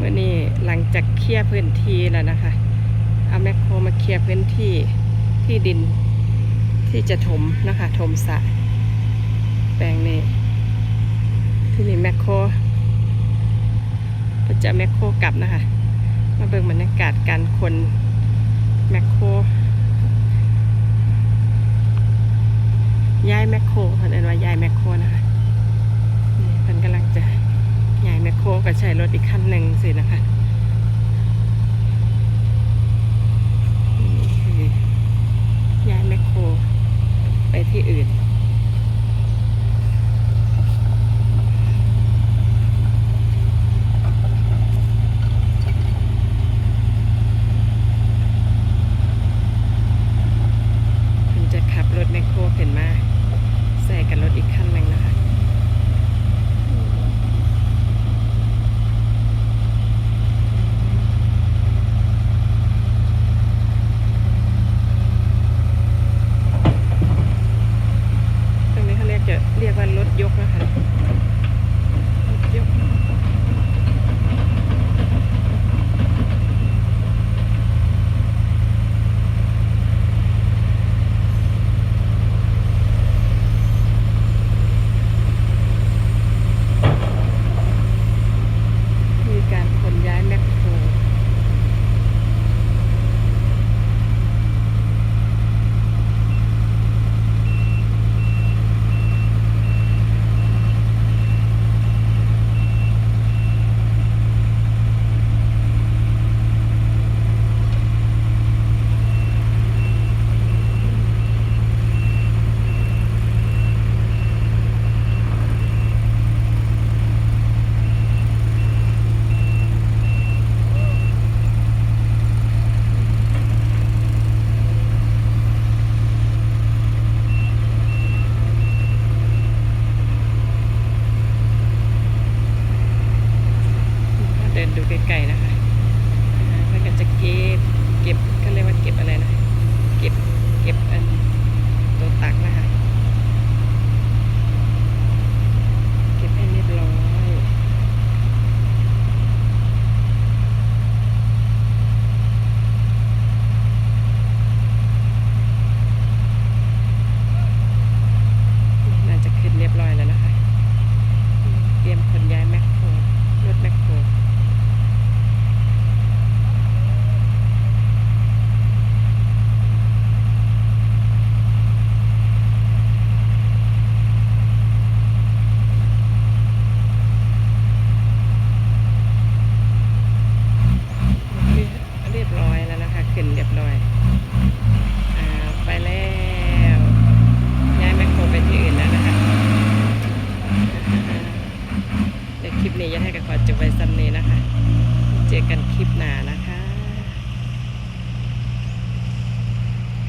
เมื่อนี้หลังจากเคลียร์พื้นที่แล้วนะคะ เอาแมคโครมาเคลียร์พื้นที่ที่ดินที่จะถมนะคะ ถมสระแปลงนี้ที่นี่แมคโครก็จะแมคโครกลับนะคะ มาเบิ่งบรรยากาศการคนแมคโครย้ายแมคโครเพิ่นเอิ้นว่าย้ายแมคโครนะคะนี่เพิ่นกำลังจะ ยายแมคโครก็ใช้รถอีกคันหนึ่งสินะคะย้ายแมคโครไปที่อื่น ผมจะขับรถแมคโครขึ้นมา ใส่กับรถอีกคันหนึ่งนะคะ ตรงนี้เขาเรียก จะเรียกว่ารถยกนะคะ รถยก มีการขนย้ายแมคโคร เดินดู ไกลๆนะคะอ่าแล้วก็จะเก็บ เก็บก็เรียกว่าเก็บอะไรนะ เก็บ เก็บอันตัวตักนะคะ เก็บให้เรียบร้อย น่าจะขึ้นเรียบร้อยแล้วนะคะ เตรียมขนย้ายแมคโคร รถแมคโคร เรียบร้อยแล้วนะคะ ขึ้นเรียบร้อยอ่าไปแล้ว ย้ายแมคโครไปที่อื่นแล้วนะคะอ่าเดี๋ยวคลิปนี้จะให้กับขอจบไว้ซ้ำนี้นะคะ เจอ กันคลิปหน้านะคะ